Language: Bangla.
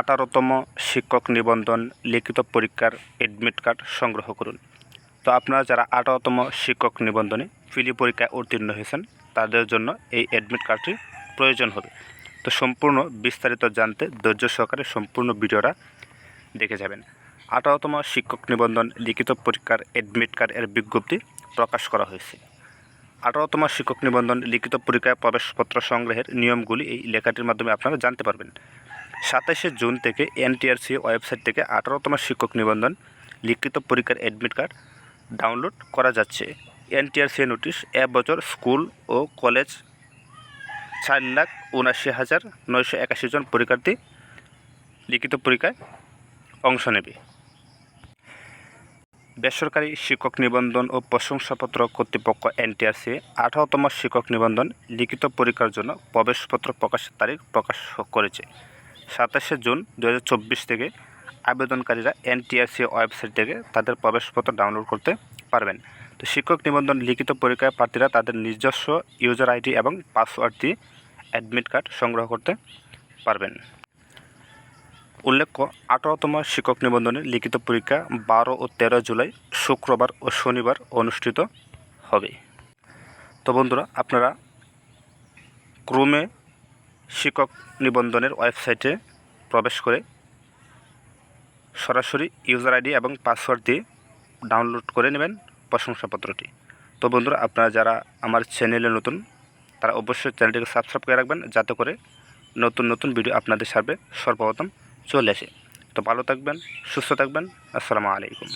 আঠারোতম শিক্ষক নিবন্ধন লিখিত পরীক্ষার অ্যাডমিট কার্ড সংগ্রহ করুন। তো আপনারা যারা আঠারোতম শিক্ষক নিবন্ধনে ফিলি পরীক্ষায় উত্তীর্ণ হয়েছেন, তাদের জন্য এই অ্যাডমিট কার্ডটি প্রয়োজন হবে। তো সম্পূর্ণ বিস্তারিত জানতে ধৈর্য সহকারে সম্পূর্ণ ভিডিওটা দেখে যাবেন। আঠারোতম শিক্ষক নিবন্ধন লিখিত পরীক্ষার অ্যাডমিট কার্ড এর বিজ্ঞপ্তি প্রকাশ করা হয়েছে। আঠারোতম শিক্ষক নিবন্ধন লিখিত পরীক্ষায় প্রবেশপত্র সংগ্রহের নিয়মগুলি এই লেখাটির মাধ্যমে আপনারা জানতে পারবেন। সাতাশে জুন থেকে এনটিআরসি ওয়েবসাইট থেকে আঠারোতম শিক্ষক নিবন্ধন, লিখিত পরীক্ষার অ্যাডমিট কার্ড ডাউনলোড করা যাচ্ছে। এনটিআরসি নোটিশ এ বছর স্কুল ও কলেজ চার লাখ উনাশি হাজার নয়শো একাশি জন পরীক্ষার্থী লিখিত পরীক্ষায় অংশ নেবে। বেসরকারি শিক্ষক নিবন্ধন ও প্রশংসাপত্র কর্তৃপক্ষ এনটিআরসি আঠারোতম শিক্ষক নিবন্ধন, লিখিত পরীক্ষার জন্য প্রবেশপত্র প্রকাশের তারিখ প্রকাশ করেছে। সাতাশে জুন দু হাজার চব্বিশ থেকে আবেদনকারীরা এনটিআরসি ওয়েবসাইট থেকে তাদের প্রবেশপত্র ডাউনলোড করতে পারবেন। তো শিক্ষক নিবন্ধন লিখিত পরীক্ষায় প্রার্থীরা তাদের নিজস্ব ইউজার আইডি এবং পাসওয়ার্ড দিয়ে অ্যাডমিট কার্ড সংগ্রহ করতে পারবেন। উল্লেখ্য, আঠারোতম শিক্ষক নিবন্ধনে লিখিত পরীক্ষা বারো ও তেরো জুলাই শুক্রবার ও শনিবার অনুষ্ঠিত হবে। তো বন্ধুরা, আপনারা ক্রমে শিক্ষক নিবন্ধনের ওয়েবসাইটে প্রবেশ করে সরাসরি ইউজার আইডি এবং পাসওয়ার্ড দিয়ে ডাউনলোড করে নেবেন প্রশংসাপত্রটি। তো বন্ধুরা, আপনারা যারা আমার চ্যানেলে নতুন, তারা অবশ্যই চ্যানেলটিকে সাবস্ক্রাইব করে রাখবেন যাতে করে নতুন নতুন ভিডিও আপনাদের সার্ভে সর্বপ্রথম চলে আসে। তো ভালো থাকবেন, সুস্থ থাকবেন। আসসালামু আলাইকুম।